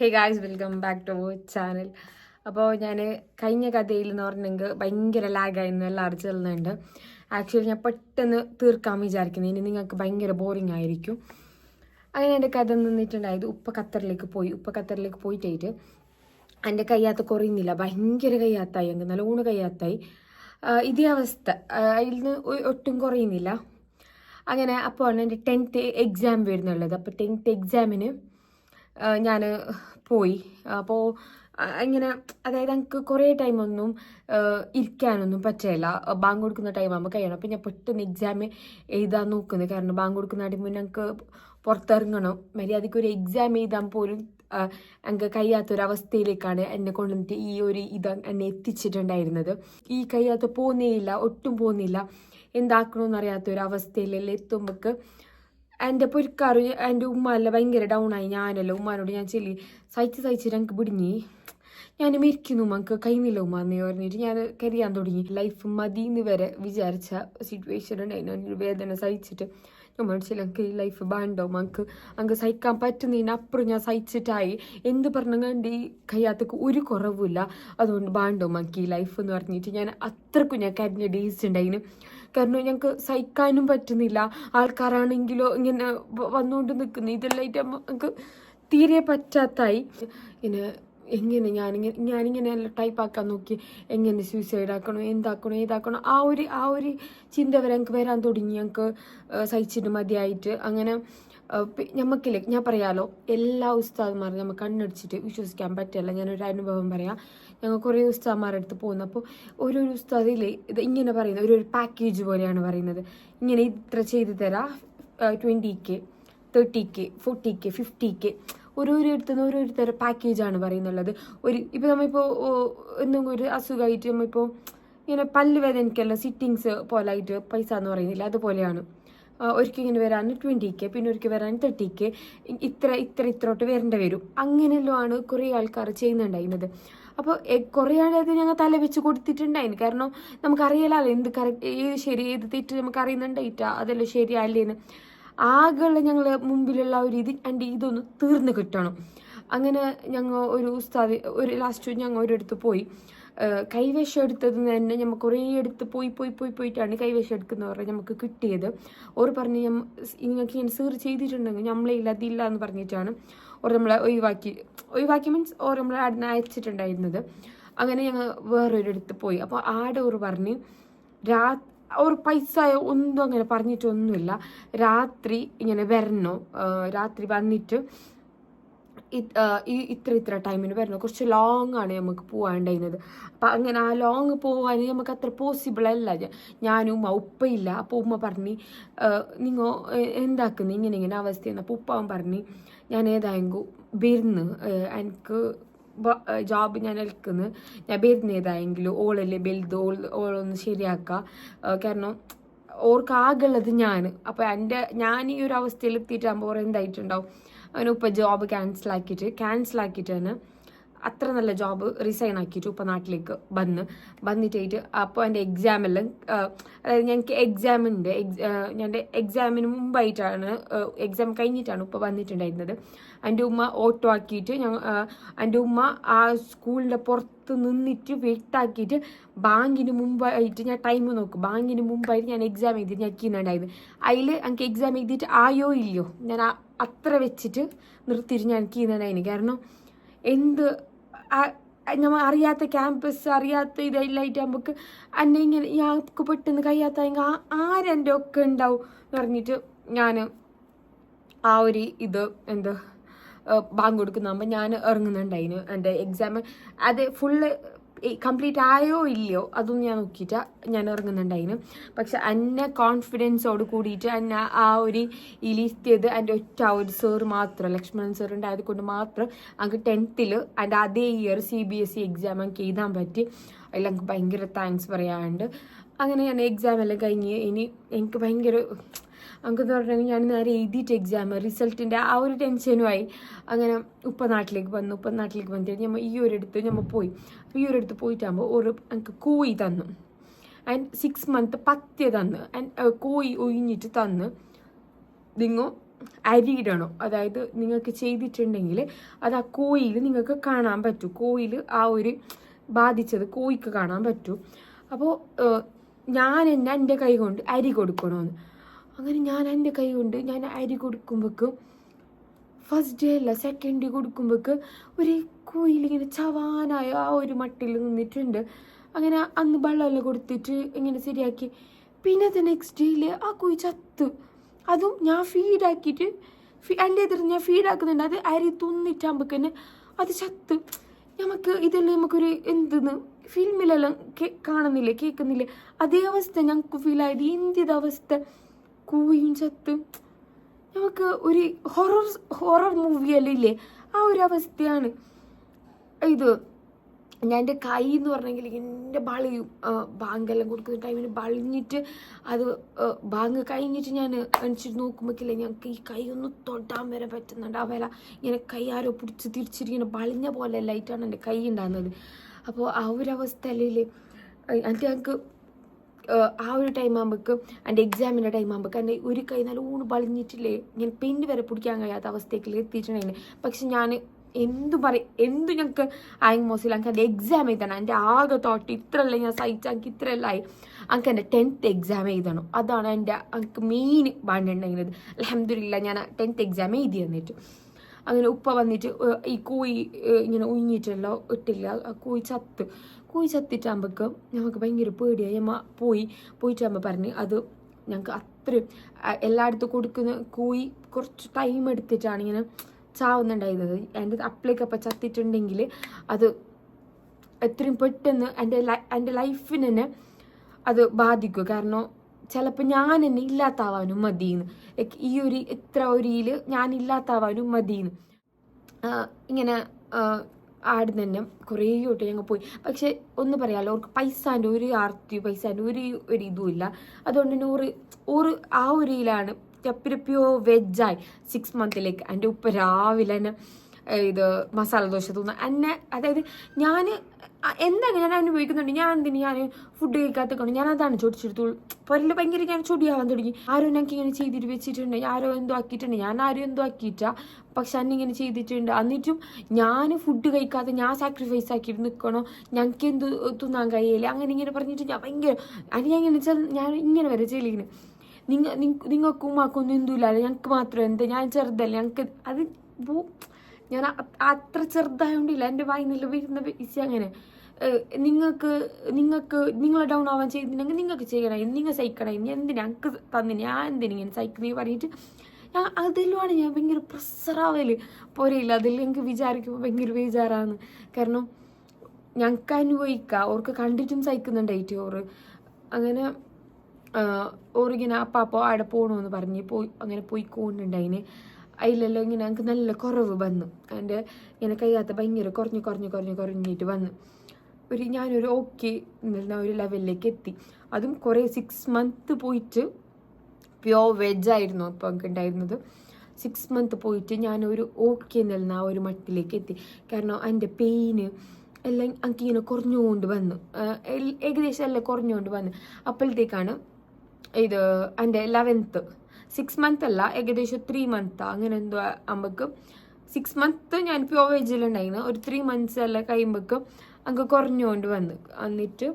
Hey guys welcome back to channel അപ്പോൾ ഞാൻ കഴിഞ്ഞ കഥയിൽ എന്ന് പറഞ്ഞെങ്കിൽ ഭയങ്കര ലാഗായിരുന്നു എല്ലാം എല്ലാവരും തന്നുണ്ട്. ആക്ച്വലി ഞാൻ പെട്ടെന്ന് തീർക്കാൻ വിചാരിക്കുന്നത് ഇനി നിങ്ങൾക്ക് ഭയങ്കര ബോറിംഗ് ആയിരിക്കും. അങ്ങനെ എന്റെ കഥ നിന്നിട്ടുണ്ടായത് ഉപ്പ ഖത്തറിലേക്ക് പോയി. ഉപ്പ ഖത്തറിലേക്ക് പോയിട്ടായിട്ട് എന്റെ കയ്യാത്ത കുറയുന്നില്ല. ഭയങ്കര കയ്യാത്തായി അങ്ങ് നല്ലോണം കയ്യാത്തായി. ഇതേ അവസ്ഥ. അതിൽ നിന്ന് ഒട്ടും കുറയുന്നില്ല. അങ്ങനെ അപ്പോൾ എന്റെ ടെൻത്ത് എക്സാം വരുന്നുള്ളത്. അപ്പോൾ ടെൻത്ത് എക്സാമിന് ഞാൻ പോയി. അപ്പോൾ ഇങ്ങനെ അതായത് എനിക്ക് കുറേ ടൈമൊന്നും ഇരിക്കാനൊന്നും പറ്റില്ല ബാങ്ക് കൊടുക്കുന്ന ടൈം ആകുമ്പോൾ കഴിയണം. അപ്പോൾ ഞാൻ പെട്ടെന്ന് എക്സാം എഴുതാൻ നോക്കുന്നത് കാരണം ബാങ്ക് കൊടുക്കുന്ന മുന്നേ ഞങ്ങൾക്ക് പുറത്തിറങ്ങണം. മര്യാദയ്ക്ക് ഒരു എക്സാം എഴുതാൻ പോലും എനിക്ക് കഴിയാത്തൊരവസ്ഥയിലേക്കാണ് എന്നെ കൊണ്ടുവന്നിട്ട് ഈ ഒരു ഇത് എന്നെ എത്തിച്ചിട്ടുണ്ടായിരുന്നത്. ഈ കഴിയാത്ത പോകുന്നേയില്ല ഒട്ടും പോകുന്നില്ല എന്താക്കണമെന്ന് ഒരു അവസ്ഥയിലെല്ലാം എത്തുമ്പോൾക്ക് എന്റെ പൊരിക്കാറ് എന്റെ ഉമ്മ എല്ലാം ഭയങ്കര ഡൗൺ ആയി. ഞാനല്ല ഉമ്മാനോട് ഞാൻ ചെല്ലി സഹിച്ച് സഹിച്ചിട്ട് എനിക്ക് പിടിഞ്ഞി. ഞാൻ മരിക്കുന്നു ഉമ്മക്ക് കഴിഞ്ഞില്ല ഉമ്മ എന്ന് പറഞ്ഞിട്ട് ഞാൻ കരിയാൻ തുടങ്ങി. ലൈഫ് മതി എന്ന് വരെ വിചാരിച്ച സിറ്റുവേഷൻ ഉണ്ടായിരുന്നു. എന്റെ വേദന സഹിച്ചിട്ട് ഞാൻ ചില എനിക്ക് ഈ ലൈഫ് ബാണ്ടോ ഉമ്മക്ക്. അങ്ങ് സഹിക്കാൻ പറ്റുന്നതിന് അപ്പുറം ഞാൻ സഹിച്ചിട്ടായി. എന്ത് പറഞ്ഞു എന്റെ ഈ കയ്യാത്തക്ക് ഒരു കുറവുമില്ല. അതുകൊണ്ട് ബാണ്ടോ ഉമ്മക്ക് ഈ ലൈഫ് എന്ന് പറഞ്ഞിട്ട് ഞാൻ അത്രക്കും ഞാൻ കരഞ്ഞ ഡേയ്സ് ഉണ്ടായിന്. കാരണം ഞങ്ങൾക്ക് സഹിക്കാനും പറ്റുന്നില്ല. ആൾക്കാരാണെങ്കിലോ ഇങ്ങനെ വന്നുകൊണ്ട് നിൽക്കുന്നത് ഇതെല്ലാം ആയിട്ട് നമുക്ക് തീരെ പറ്റാത്തായി. ഇങ്ങനെ എങ്ങനെ ഞാനിങ്ങനെ ഞാനിങ്ങനെ എല്ലാം ടൈപ്പ് ആക്കാൻ നോക്കി. എങ്ങനെ സൂയിസൈഡ് ആക്കണോ എന്താക്കണോ ഏതാക്കണോ. ആ ഒരു ആ ഒരു ചിന്ത വരെ ഞങ്ങൾക്ക് വരാൻ തുടങ്ങി. ഞങ്ങൾക്ക് സഹിച്ചിട്ട് മതിയായിട്ട്. അങ്ങനെ ഞമ്മക്കില്ലേ ഞാൻ പറയാലോ. എല്ലാ ഉസ്താദ്മാരും നമ്മൾ കണ്ണടിച്ചിട്ട് വിശ്വസിക്കാൻ പറ്റില്ല. ഞാനൊരു അനുഭവം പറയാം. ഞങ്ങൾ കുറേ ഉസ്താദ്മാരുടെ അടുത്ത് പോകുന്നു. അപ്പോൾ ഓരോ ഉസ്താദിലെ ഇത് ഇങ്ങനെ പറയുന്നത് ഒരു ഒരു പാക്കേജ് പോലെയാണ് പറയുന്നത്. ഇങ്ങനെ ഇത്ര ചെയ്തു തരാം. Twenty K thirty K forty K fifty K ഓരോരുത്തരും ഓരോരുത്തരുടെ പാക്കേജാണ് പറയുന്നുള്ളത്. ഒരു ഇപ്പോൾ നമ്മളിപ്പോൾ എന്തെങ്കിലും ഒരു അസുഖമായിട്ട് നമ്മളിപ്പോൾ ഇങ്ങനെ പല്ല് വേദനയ്ക്കല്ല സിറ്റിങ്സ് പോലായിട്ട് പൈസ എന്ന് പറയുന്നില്ല. അതുപോലെയാണ്. ഒരിക്കൽ ഇങ്ങനെ വരാൻ ട്വന്റി കെ പിന്നെ ഒരിക്കൽ വരാൻ തേർട്ടി കെ ഇത്ര ഇത്ര ഇത്രോട്ട് വരേണ്ടി വരും. അങ്ങനെയല്ലോ ആണ് കുറേ ആൾക്കാർ ചെയ്യുന്നുണ്ടായിരുന്നത്. അപ്പോൾ കുറേ ആളത് ഞങ്ങൾ തല വെച്ച് കൊടുത്തിട്ടുണ്ടായിരുന്നു. കാരണം നമുക്കറിയാലോ എന്ത് കറക്റ്റ് ഏത് ശരി ഏത് തെറ്റ് നമുക്ക് അറിയുന്നുണ്ടായിട്ടാ അതെല്ലാം ശരിയല്ലേന്ന്. ആകെയുള്ള ഞങ്ങൾ മുമ്പിലുള്ള ഒരു ഇത് എന്റെ ഇതൊന്ന് തീർന്നു കിട്ടണം. അങ്ങനെ ഞങ്ങൾ ഒരു ഉസ്താദ് ഒരു ലാസ്റ്റ് ഞങ്ങൾ ഒരിടത്ത് പോയി. കൈവശം എടുത്തത് തന്നെ നമ്മൾ കുറേ എടുത്ത് പോയി പോയി പോയി പോയിട്ടാണ് കൈവശം എടുക്കുന്നവരെ നമുക്ക് കിട്ടിയത്. ഓർ പറഞ്ഞ് നിങ്ങൾക്ക് ഇൻസേർ സീർ ചെയ്തിട്ടുണ്ടെങ്കിൽ നമ്മളെ ഇല്ല അതില്ല എന്ന് പറഞ്ഞിട്ടാണ് ഓർ നമ്മളെ ഒഴിവാക്കി ഒഴിവാക്കി മീൻസ് ഓർ നമ്മളെ ആടിനെ അയച്ചിട്ടുണ്ടായിരുന്നത്. അങ്ങനെ ഞങ്ങൾ വേറൊരിടത്ത് പോയി. അപ്പോൾ ആടെ ഓർ പറഞ്ഞ് രാ ഒരു പൈസ ഒന്നും അങ്ങനെ പറഞ്ഞിട്ടൊന്നുമില്ല. രാത്രി ഇങ്ങനെ വരണോ രാത്രി വന്നിട്ട് ഈ ഇത്ര ഇത്ര ടൈമിന് വരുന്നത് കുറച്ച് ലോങ് ആണ് നമുക്ക് പോകാണ്ടായിരുന്നത് അപ്പം അങ്ങനെ ആ ലോങ് പോകാൻ നമുക്ക് അത്ര പോസിബിൾ അല്ല. ഞാനും ഉമ്മ ഉപ്പയില്ല. അപ്പോൾ ഉമ്മ പറഞ്ഞ് നിങ്ങൾ എന്താക്കുന്നു? ഇങ്ങനെ ഇങ്ങനെ അവസ്ഥയെന്ന് അപ്പോൾ ഉപ്പാവൻ പറഞ്ഞു ഞാൻ ഏതായെങ്കിൽ വരുന്ന് എനിക്ക് ജോബ് ഞാൻ എൽക്കുന്നു. ഞാൻ വരുന്ന ഏതായെങ്കിലും ഓളല്ലേ ബെൽത് ഓൾ ഓളൊന്ന് ശരിയാക്കുക കാരണം ഓർക്കാകുള്ളത് ഞാൻ അപ്പോൾ എന്റെ ഞാൻ ഈ ഒരു അവസ്ഥയിൽ എത്തിയിട്ടാകുമ്പോൾ എന്തായിട്ടുണ്ടാവും. അവന് ഇപ്പം ജോബ് ക്യാൻസൽ ആക്കിയിട്ട് തന്നെ അത്ര നല്ല ജോബ് റിസൈൻ ആക്കിയിട്ട് ഇപ്പം നാട്ടിലേക്ക് വന്ന്. വന്നിട്ടായിട്ട് അപ്പോൾ എന്റെ എക്സാമെല്ലാം അതായത് ഞങ്ങൾക്ക് എക്സാമുണ്ട് എന്റെ എക്സാമിന് മുമ്പായിട്ടാണ് എക്സാം കഴിഞ്ഞിട്ടാണ് ഇപ്പോൾ വന്നിട്ടുണ്ടായിരുന്നത്. എന്റെ ഉമ്മ ഓട്ടോ ആക്കിയിട്ട് ഞങ്ങൾ എന്റെ ഉമ്മ ആ സ്കൂളിന്റെ പുറത്ത് നിന്നിട്ട് വെട്ടാക്കിയിട്ട് ബാങ്കിന് മുമ്പായിട്ട് ഞാൻ ടൈം നോക്കും. ബാങ്കിന് മുമ്പായിട്ട് ഞാൻ എക്സാം എഴുതി ഞെക്കുന്നുണ്ടായത് അതിൽ എനിക്ക് എക്സാം എഴുതിയിട്ട് ആയോ ഇല്ലയോ ഞാൻ അത്ര വെച്ചിട്ട് നിർത്തിയിട്ട് ഞാൻ ചെയ്യുന്നുണ്ടായിരുന്നു കാരണം എന്ത് നമ്മൾ അറിയാത്ത ക്യാമ്പസ് അറിയാത്ത ഇതെല്ലാമായിട്ട് നമുക്ക് എന്നെ ഇങ്ങനെ ഞങ്ങൾക്ക് പെട്ടെന്ന് കഴിയാത്ത ആരെന്റെ ഒക്കെ ഉണ്ടാവും എന്ന് പറഞ്ഞിട്ട് ഞാൻ ആ ഒരു ഇത് എന്താ ബാങ്ക് കൊടുക്കുന്നാകുമ്പോൾ ഞാൻ ഇറങ്ങുന്നുണ്ടായിരുന്നു എന്റെ എക്സാം അത് ഫുള്ള് കംപ്ലീറ്റ് ആയോ ഇല്ലയോ അതൊന്നും ഞാൻ നോക്കിയിട്ട് ഞാൻ ഇറങ്ങുന്നുണ്ടായിരുന്നു പക്ഷെ എന്നെ കോൺഫിഡൻസോട് കൂടിയിട്ട് എന്നെ ആ ഒരു ഇലിസ്റ്റിയത് ലിസ്റ്റ് എന്റെ ഒറ്റ ഒരു സർ മാത്രം ലക്ഷ്മണൻ സർ ഉണ്ടായത് കൊണ്ട് മാത്രം അങ്ങ് ടെൻത്തിൽ എന്റെ അതേ year C B S E exam എനിക്ക് എഴുതാൻ പറ്റി. അതിൽ എനിക്ക് ഭയങ്കര താങ്ക്സ് പറയാനുണ്ട്. അങ്ങനെ ഞാൻ എക്സാം എല്ലാം കഴിഞ്ഞ് ഇനി എനിക്ക് ഭയങ്കര നമുക്കെന്ന് പറഞ്ഞാൽ ഞാൻ നേരെ എഴുതിയിട്ട് എക്സാം റിസൾട്ടിന്റെ ആ ഒരു ടെൻഷനുമായി അങ്ങനെ ഉപ്പ നാട്ടിലേക്ക് വന്നു ഉപ്പ നാട്ടിലേക്ക് വന്നിട്ട് ഞമ്മ ഈ ഒരിടത്ത് ഞമ്മ പോയി. അപ്പോൾ ഈ ഒരിടത്ത് പോയിട്ടാകുമ്പോൾ ഒരു എനിക്ക് കോയി തന്നു. ആൻഡ് സിക്സ് മന്ത് പത്യ തന്ന്. ആൻഡ് കോയി ഒഴിഞ്ഞിട്ട് തന്ന്. നിങ്ങൾ അരിയിടണം അതായത് നിങ്ങൾക്ക് ചെയ്തിട്ടുണ്ടെങ്കിൽ അത് ആ കോയിൽ നിങ്ങൾക്ക് കാണാൻ പറ്റും. കോയിൽ ആ ഒരു ബാധിച്ചത് കോയിക്ക് കാണാൻ പറ്റും. അപ്പോൾ ഞാൻ എന്നെ എന്റെ കൈ കൊണ്ട് അരി കൊടുക്കണമെന്ന് അങ്ങനെ ഞാൻ എന്റെ കൈ കൊണ്ട് ഞാൻ അരി കൊടുക്കുമ്പോഴേക്കും ഫസ്റ്റ് ഡേ അല്ല സെക്കൻഡ് ഡേ കൊടുക്കുമ്പോഴേക്ക് ഒരു കോയിലിങ്ങനെ ചവാനായ ആ ഒരു മട്ടിൽ നിന്നിട്ടുണ്ട്. അങ്ങനെ അന്ന് വെള്ളമെല്ലാം കൊടുത്തിട്ട് ഇങ്ങനെ ശരിയാക്കി. പിന്നെ അത് നെക്സ്റ്റ് ഡേയിൽ ആ കുയി ചത്തു. അതും ഞാൻ ഫീഡാക്കിയിട്ട് ഫീ എന്റെ എതിർ ഞാൻ ഫീഡാക്കുന്നുണ്ട് അത് അരി തിന്നിട്ടാകുമ്പോഴേക്കന്നെ തന്നെ അത് ചത്ത്. നമുക്ക് ഇതെല്ലാം നമുക്കൊരു എന്തെന്ന് ഫിലിമിലെല്ലാം കാണുന്നില്ലേ കേൾക്കുന്നില്ലേ? അതേ അവസ്ഥ ഞങ്ങൾക്ക് ഫീൽ ആയത്. എന്തിത് അവസ്ഥ. കോഴിയും ചത്ത് നമുക്ക് ഒരു ഹൊറർ ഹൊറർ മൂവിയെല്ലാം ഇല്ലേ ആ ഒരു അവസ്ഥയാണ്. ഇത് ഞാൻ എന്റെ കൈ എന്ന് പറഞ്ഞെങ്കിൽ എന്റെ ബളിയും ബാങ്കെല്ലാം കൊടുക്കുന്ന ടൈമിന് ബളിഞ്ഞിട്ട് അത് ബാങ്ക് കഴിഞ്ഞിട്ട് ഞാൻ അനുസരിച്ച് നോക്കുമ്പോഴേക്കില്ലേ ഞങ്ങൾക്ക് ഈ കൈ ഒന്ന് തൊട്ടാൻ വരെ പറ്റുന്നുണ്ട്. ആ വില ഇങ്ങനെ കൈ ആരോ പിടിച്ച് തിരിച്ചിരിക്കുന്ന ബളിഞ്ഞ പോലെ ലൈറ്റാണ് എന്റെ കൈ ഉണ്ടാകുന്നത് അപ്പോൾ ആ ഒരു അവസ്ഥയിൽ എന്നിട്ട് ഞങ്ങൾക്ക് ആ ഒരു ടൈം ആകുമ്പോഴേക്കും എന്റെ എക്സാമിന്റെ ടൈം ആകുമ്പോഴേക്കും എന്റെ ഒരു കൈ നല്ലോണം ഊണ് ബളിഞ്ഞിട്ടില്ലേ ഞാൻ പെയിന്റ് വരെ പിടിക്കാൻ കഴിയാത്ത അവസ്ഥയ്ക്ക് എത്തിയിട്ടുണ്ടായിരുന്നു പക്ഷെ ഞാൻ എന്തു പറയും എന്തു ഞങ്ങൾക്ക് ആയി മോസിൽ എനിക്ക് എന്റെ എക്സാം എഴുതണം. എന്റെ ആകെ തോട്ട് ഇത്രയല്ല ഞാൻ സഹിച്ച എനിക്ക് ഇത്രയല്ല ആയി. എനിക്ക് എന്റെ ടെൻത്ത് എക്സാം എഴുതണം. അതാണ് എന്റെ എനിക്ക് മെയിൻ വേണ്ടിട്ടുണ്ടെങ്കിൽ അലഹമില്ല ഞാൻ ടെൻത്ത് എക്സാം എഴുതി തന്നിട്ട്. അങ്ങനെ ഉപ്പ വന്നിട്ട് ഈ ഏഹ്, ഇങ്ങനെ ഉഞ്ഞിട്ടല്ലോ ഇട്ടില്ല കൂയി ചത്ത്. കോഴി ചത്തിട്ടാകുമ്പോഴേക്ക് ഞങ്ങൾക്ക് ഭയങ്കര പേടിയായി. അമ്മ പോയി പോയിട്ടാകുമ്പോൾ പറഞ്ഞ് അത് ഞങ്ങൾക്ക് അത്രയും എല്ലായിടത്തും കൊടുക്കുന്ന കോഴി കുറച്ച് ടൈം എടുത്തിട്ടാണ് ഇങ്ങനെ ചാവുന്നുണ്ടായിരുന്നത്. എന്റെ അപ്പിലേക്കപ്പം ചത്തിട്ടുണ്ടെങ്കിൽ അത് എത്രയും പെട്ടെന്ന് എന്റെ എന്റെ ലൈഫിന് തന്നെ അത് ബാധിക്കും. കാരണം ചിലപ്പോൾ ഞാൻ എന്നെ ഇല്ലാത്താവാനും മതിയെന്ന് ഈ ഒരു ഇത്ര ഒരിയിൽ ഞാൻ ഇല്ലാത്താവാനും മതിയെന്ന് ഇങ്ങനെ ആടുന്ന തന്നെ കുറേ കൂട്ടി ഞങ്ങൾ പോയി. പക്ഷെ ഒന്ന് പറയാമല്ലോ അവർക്ക് പൈസാന്റെ ഒരു ആർത്തി പൈസാന്റെ ഒരു ഒരു ഇതും ഇല്ല. അതുകൊണ്ട് തന്നെ ഒരു ഒരു ആ ഒരു ഇതിലാണ് പ്യോ വെജായി സിക്സ് മന്തിലേക്ക് എന്റെ ഉപ്പ രാവിലെ തന്നെ ഇത് മസാല ദോശ തോന്നുന്നു എന്നെ അതായത് ഞാൻ എന്താണ് ഞാൻ അനുഭവിക്കുന്നുണ്ട് ഞാൻ എന്തിന് ഞാൻ ഫുഡ് കഴിക്കാത്ത കൊണ്ട് ഞാൻ അതാണ് ചോദിച്ചെടുത്തുള്ളൂ പൊരൽ ഭയങ്കര ഞാൻ ചൊടിയാവാൻ തുടങ്ങി. ആരോ ഞങ്ങൾക്ക് ഇങ്ങനെ ചെയ്തിട്ട് വെച്ചിട്ടുണ്ട്. ആരോ എന്തോ ആക്കിയിട്ടുണ്ട്. ഞാൻ ആരും എന്തോ ആക്കിയിട്ട. പക്ഷെ അന്നിങ്ങനെ ചെയ്തിട്ടുണ്ട്. എന്നിട്ടും ഞാൻ ഫുഡ് കഴിക്കാതെ ഞാൻ സാക്രിഫൈസ് ആക്കിയിട്ട് നിൽക്കണോ ഞങ്ങൾക്ക് എന്ത് തിന്നാൻ കഴിയില്ല അങ്ങനെ ഇങ്ങനെ പറഞ്ഞിട്ട് ഞാൻ ഭയങ്കര അത് ഞാൻ ഇങ്ങനെ വെച്ചാൽ ഞാൻ ഇങ്ങനെ വരെ ചെയ്യലിങ്ങനെ. നിങ്ങൾ നിങ്ങൾക്കും ഉമ്മാക്കൊന്നും എന്തുമില്ല ഞങ്ങൾക്ക് മാത്രം എന്താ? ഞാൻ ചെറുതല്ല. ഞങ്ങൾക്ക് അത് ഞാൻ അത്ര ചെറുതായോണ്ടില്ല. എന്റെ വായിന്നില്ല വരുന്ന പൈസ അങ്ങനെ. നിങ്ങൾക്ക് നിങ്ങൾക്ക് നിങ്ങൾ ഡൗൺ ആവാൻ ചെയ്തിട്ടുണ്ടെങ്കിൽ നിങ്ങൾക്ക് ചെയ്യണേ. നിങ്ങൾ സഹിക്കണേ. എന്തിനാ? എനിക്ക് തന്നെ ഞാൻ എന്തിനാ ഇങ്ങനെ സഹിക്കുന്നേ പറഞ്ഞിട്ട്? ഞാൻ അതിലുമാണ് ഞാൻ ഭയങ്കര പ്രസറാവൽ പോരയില്ല അതിൽ എനിക്ക് വിചാരിക്കുമ്പോൾ ഭയങ്കര വിചാരമാണ് കാരണം ഞങ്ങൾക്ക് അനുഭവിക്കാം. ഓർക്ക് കണ്ടിട്ടും സഹിക്കുന്നുണ്ടായിട്ട് ഓറ്. അങ്ങനെ ഓറിങ്ങനെ അപ്പാപ്പോ അവിടെ പോകണമെന്ന് പറഞ്ഞ് പോയി അങ്ങനെ പോയിക്കൊണ്ടുണ്ടായിന്. അതിലെല്ലാം ഇങ്ങനെ എനിക്ക് നല്ല കുറവ് വന്നു. എന്റെ ഇങ്ങനെ കയ്യാത്ത ഭയങ്കര കുറഞ്ഞ് കുറഞ്ഞ് കുറഞ്ഞ് കുറഞ്ഞിട്ട് വന്നു. ഒരു ഞാനൊരു ഓക്കെ എന്ന ഒരു ലെവലിലേക്ക് എത്തി. അതും കുറേ സിക്സ് മന്ത് പോയിട്ട് പ്യോർ വെജ് ആയിരുന്നു അപ്പോൾ എനിക്ക് ഉണ്ടായിരുന്നത് സിക്സ് മന്ത് പോയിട്ട് ഞാനൊരു ഓക്കെ എന്നുള്ള ആ ഒരു മട്ടിലേക്ക് എത്തി. കാരണം എന്റെ പെയിന് എല്ലാം എനിക്ക് ഇങ്ങനെ കുറഞ്ഞുകൊണ്ട് വന്നു. ഏകദേശം എല്ലാം കുറഞ്ഞുകൊണ്ട് വന്നു. അപ്പോഴത്തേക്കാണ് ഇത് എന്റെ ലെവൻത്ത് സിക്സ് മന്ത് അല്ല ഏകദേശം ത്രീ മന്ത് അങ്ങനെ എന്തോ ആകുമ്പോഴേക്കും സിക്സ് മന്ത് ഞാൻ പ്യോർ വെജിലുണ്ടായിരുന്നു ഒരു ത്രീ മന്ത്സ് അല്ല കഴിയുമ്പോഴേക്കും അങ്ങ് കുറഞ്ഞുകൊണ്ട് വന്നു. എന്നിട്ട്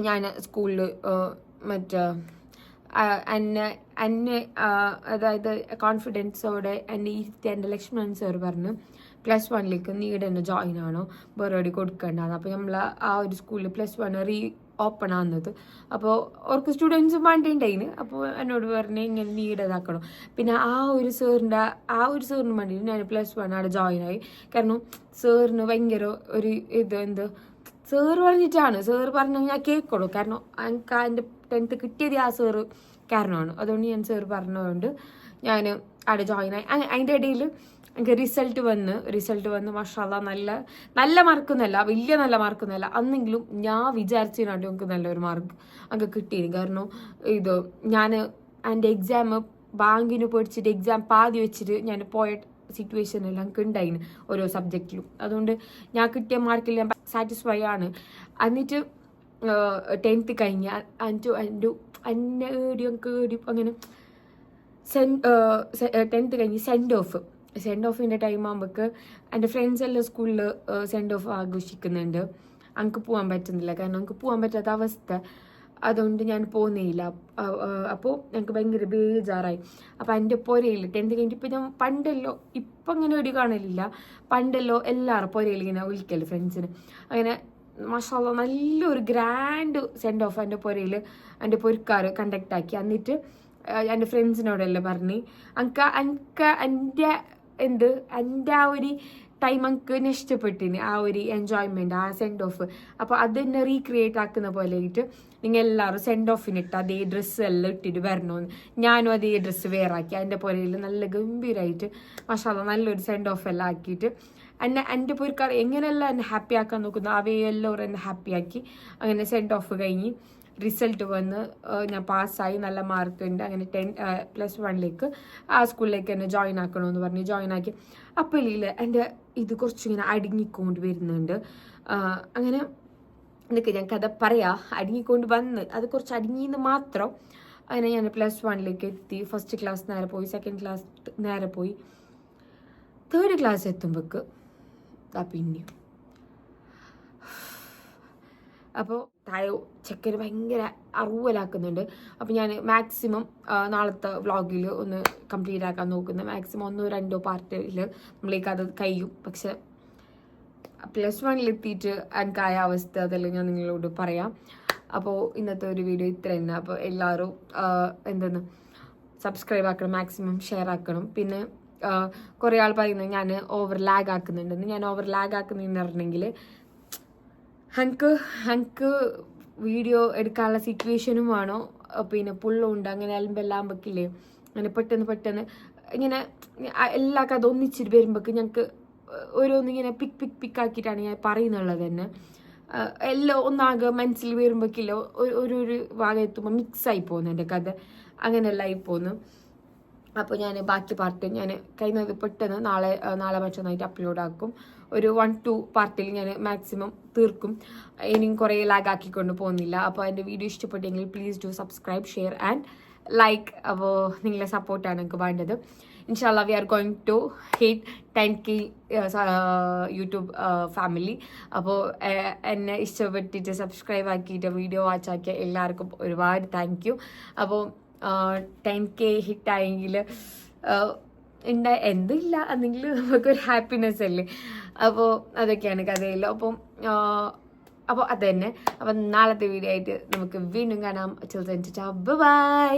ഞാൻ സ്കൂളിൽ മറ്റേ എന്നെ എന്നെ അതായത് കോൺഫിഡൻസോടെ എന്നെ ഇരുത്തി എന്റെ ലക്ഷ്മണൻ സാർ പറഞ്ഞു പ്ലസ് വണ്ണിലേക്ക് നീ ഇവിടെ തന്നെ ജോയിൻ ആണോ വേറെ കൊടുക്കേണ്ടതാണ് അപ്പോൾ നമ്മൾ ആ ഒരു സ്കൂളിൽ പ്ലസ് വൺ റീ ഓപ്പൺ ആകുന്നത് അപ്പോൾ അവർക്ക് സ്റ്റുഡൻസും വേണ്ടിണ്ടായിന് അപ്പോൾ എന്നോട് പറഞ്ഞ് ഇങ്ങനെ നീടതാക്കണം പിന്നെ ആ ഒരു സാറിന്റെ ആ ഒരു സാറിന് വേണ്ടിയിട്ട് ഞാൻ പ്ലസ് വൺ അവിടെ ജോയിൻ ആയി. കാരണം സാറിന് ഭയങ്കര ഒരു ഇത് എന്ത്? സാറ് പറഞ്ഞിട്ടാണ്. സാറ് പറഞ്ഞാൽ ഞാൻ കേൾക്കുള്ളൂ കാരണം എനിക്ക് എന്റെ ടെൻത്ത് കിട്ടിയത് ആ സാറ് കാരണമാണ്. അതുകൊണ്ട് ഞാൻ സാറ് പറഞ്ഞതുകൊണ്ട് ഞാൻ അവിടെ ജോയിൻ ആയി. അതിന്റെ ഇടയിൽ എനിക്ക് റിസൾട്ട് വന്ന് റിസൾട്ട് വന്ന് മഷാല നല്ല നല്ല മാർക്കൊന്നുമല്ല വലിയ നല്ല മാർക്കൊന്നുമല്ല അന്നെങ്കിലും ഞാൻ വിചാരിച്ചതിനാണ്ട് എനിക്ക് നല്ലൊരു മാർക്ക് അങ്ങ് കിട്ടിയിരുന്നു കാരണം ഇത് ഞാൻ എന്റെ എക്സാം ബാങ്കിന് പഠിച്ചിട്ട് എക്സാം പാതി വെച്ചിട്ട് ഞാൻ പോയ സിറ്റുവേഷൻ എല്ലാം ഉണ്ടായിന് ഓരോ സബ്ജക്റ്റിലും അതുകൊണ്ട് ഞാൻ കിട്ടിയ മാർക്കിൽ ഞാൻ സാറ്റിസ്ഫൈ ആണ്. എന്നിട്ട് ടെൻത്ത് കഴിഞ്ഞ് അഞ്ചു അഞ്ചു അന്നേടി അങ്ങനെ സെൻ ടെൻത്ത് കഴിഞ്ഞ് സെൻഡ് ഓഫ് സെൻഡ് ഓഫിന്റെ ടൈം ആകുമ്പോൾ എന്റെ ഫ്രണ്ട്സ് എല്ലാം സ്കൂളിൽ സെൻഡ് ഓഫ് ആഘോഷിക്കുന്നുണ്ട്. അങ്ങക്ക് പോകാൻ പറ്റുന്നില്ല. കാരണം അങ്ങക്ക് പോകാൻ പറ്റാത്ത അവസ്ഥ. അതുകൊണ്ട് ഞാൻ പോകുന്നില്ല അപ്പോൾ ഞങ്ങൾക്ക് ഭയങ്കര ബേജാറായി. അപ്പോൾ എന്റെ പുരയിൽ ടെൻത്ത് കഴിഞ്ഞിട്ട് ഇപ്പം ഞാൻ പണ്ടല്ലോ ഇപ്പം അങ്ങനെ ഒരു കാണലില്ല. പണ്ടല്ലോ എല്ലാവരും പുരയിൽ ഇങ്ങനെ വിളിക്കൽ ഫ്രണ്ട്സിന് അങ്ങനെ മഷാല നല്ലൊരു ഗ്രാൻഡ് സെൻഡ് ഓഫ് എന്റെ പുരയിൽ എന്റെ പൊരുക്കാർ കണ്ടക്ട് ആക്കി. എന്നിട്ട് എന്റെ ഫ്രണ്ട്സിനോടെല്ലാം പറഞ്ഞ് അങ്ക അനക്ക് എന്റെ എന്ത്? എന്റെ ആ ഒരു ടൈം എനിക്ക് നഷ്ടപ്പെട്ടിന്. ആ ഒരു എൻജോയ്മെന്റ് ആ സെൻഡ് ഓഫ് അപ്പോൾ അത് തന്നെ റീക്രിയേറ്റ് ആക്കുന്ന പോലെ ആയിട്ട് നിങ്ങൾ എല്ലാവരും സെൻഡ് ഓഫിനിട്ട് അതേ ഡ്രസ്സ് എല്ലാം ഇട്ടിട്ട് വരണമെന്ന് ഞാനും അതേ ഡ്രസ്സ് വേറാക്കി അതിന്റെ പുറയിൽ നല്ല ഗംഭീരമായിട്ട് മഷാല നല്ലൊരു സെൻഡ് ഓഫ് എല്ലാം ആക്കിയിട്ട് എന്നെ എന്റെ പൊരുക്കാർ എങ്ങനെയെല്ലാം എന്നെ ഹാപ്പി ആക്കാൻ നോക്കുന്നു അവയെല്ലാവരും എന്നെ ഹാപ്പി ആക്കി അങ്ങനെ സെൻഡ് ഓഫ് കഴിഞ്ഞ് റിസൾട്ട് വന്ന് ഞാൻ പാസ്സായി നല്ല മാർക്ക് ഉണ്ട് അങ്ങനെ ടെൻ പ്ലസ് വണ്ണിലേക്ക് ആ സ്കൂളിലേക്ക് എന്നെ ജോയിൻ ആക്കണമെന്ന് പറഞ്ഞ്. ജോയിൻ ആക്കി. അപ്പോൾ ഇല്ല എന്റെ ഇത് കുറച്ചിങ്ങനെ അടുങ്ങിക്കൊണ്ട് വരുന്നുണ്ട്. അങ്ങനെ എനിക്ക് ഞാൻ കഥ പറയാ. അടുങ്ങിക്കൊണ്ട് വന്ന് അത് കുറച്ച് അടുങ്ങിയെന്ന് മാത്രം അങ്ങനെ ഞാൻ പ്ലസ് വണ്ണിലേക്ക് എത്തി. ഫസ്റ്റ് ക്ലാസ് നേരെ പോയി സെക്കൻഡ് ക്ലാസ് നേരെ പോയി. തേർഡ് ക്ലാസ് എത്തുമ്പോൾക്ക് ആ പിന്നെയും അപ്പോൾ താഴെ ചെക്കന് ഭയങ്കര അറുവലാക്കുന്നുണ്ട്. അപ്പോൾ ഞാൻ മാക്സിമം നാളത്തെ വ്ളോഗിൽ ഒന്ന് കംപ്ലീറ്റ് ആക്കാൻ നോക്കുന്നത് മാക്സിമം ഒന്നോ രണ്ടോ പാർട്ടിൽ നമ്മളേക്ക് അത് കഴിയും. പക്ഷെ പ്ലസ് വണ്ണിലെത്തിയിട്ട് എനിക്കായ അവസ്ഥ അതെല്ലാം ഞാൻ നിങ്ങളോട് പറയാം. അപ്പോൾ ഇന്നത്തെ ഒരു വീഡിയോ ഇത്ര തന്നെ. അപ്പോൾ എല്ലാവരും എന്തെന്ന് സബ്സ്ക്രൈബ് ആക്കണം മാക്സിമം ഷെയർ ആക്കണം. പിന്നെ കുറേ ആൾ പറയുന്നത് ഞാൻ ഓവർ ലാഗ് ആക്കുന്നുണ്ടെന്ന്. ഞാൻ ഓവർ ലാഗ് ആക്കുന്നതെന്ന് പറഞ്ഞെങ്കിൽ എനിക്ക് ഹൻക്ക് വീഡിയോ എടുക്കാനുള്ള സിറ്റുവേഷനും വേണോ? പിന്നെ പുള്ളുണ്ട് അങ്ങനെ എല്ലാം വെക്കില്ലേ? അങ്ങനെ പെട്ടെന്ന് പെട്ടെന്ന് ഇങ്ങനെ എല്ലാ കഥ ഒന്നിച്ചിട്ട് വരുമ്പോഴേക്ക് ഞങ്ങൾക്ക് ഓരോന്നിങ്ങനെ പിക്ക് പിക് പിക്ക് ആക്കിയിട്ടാണ് ഞാൻ പറയുന്നുള്ളത് തന്നെ. എല്ലാം ഒന്നാകെ മനസ്സിൽ വരുമ്പോഴേക്കില്ല ഒരു ഒരു ഭാഗം എത്തുമ്പോൾ മിക്സ് ആയി പോകുന്നു എന്റെ കഥ. അങ്ങനെയെല്ലാം ആയി പോകുന്നു. അപ്പോൾ ഞാൻ ബാക്കി പാർട്ട് ഞാൻ കഴിയുന്നത് പെട്ടെന്ന് നാളെ നാളെ മറ്റന്നായിട്ട് അപ്ലോഡ് ആക്കും. ഒരു വൺ ടു പാർട്ടിൽ ഞാൻ മാക്സിമം തീർക്കും. ഇനിയും കുറേ ലാഗ് ആക്കിക്കൊണ്ട് പോകുന്നില്ല. അപ്പോൾ എന്റെ വീഡിയോ ഇഷ്ടപ്പെട്ടെങ്കിൽ please do subscribe share and like അപ്പോൾ നിങ്ങളെ സപ്പോർട്ടാണ് എനിക്ക് വേണ്ടത്. ഇൻഷാല്ല we are going to hit ten K YouTube family അപ്പോൾ എന്നെ ഇഷ്ടപ്പെട്ടിട്ട് സബ്സ്ക്രൈബ് ആക്കിയിട്ട് വീഡിയോ വാച്ച് ആക്കിയ എല്ലാവർക്കും ഒരുപാട് താങ്ക് യു അപ്പോൾ ടെൻ കെ ഹിറ്റായെങ്കിൽ ഉണ്ടാ എന്തില്ല അല്ലെങ്കിൽ നമുക്കൊരു ഹാപ്പിനെസ് അല്ലേ? അപ്പോൾ അതൊക്കെയാണ് കഥയിൽ അപ്പം അപ്പോൾ അത് തന്നെ അപ്പം നാളത്തെ വീഡിയോ ആയിട്ട് നമുക്ക് വീണ്ടും കാണാം. ചില ബൈ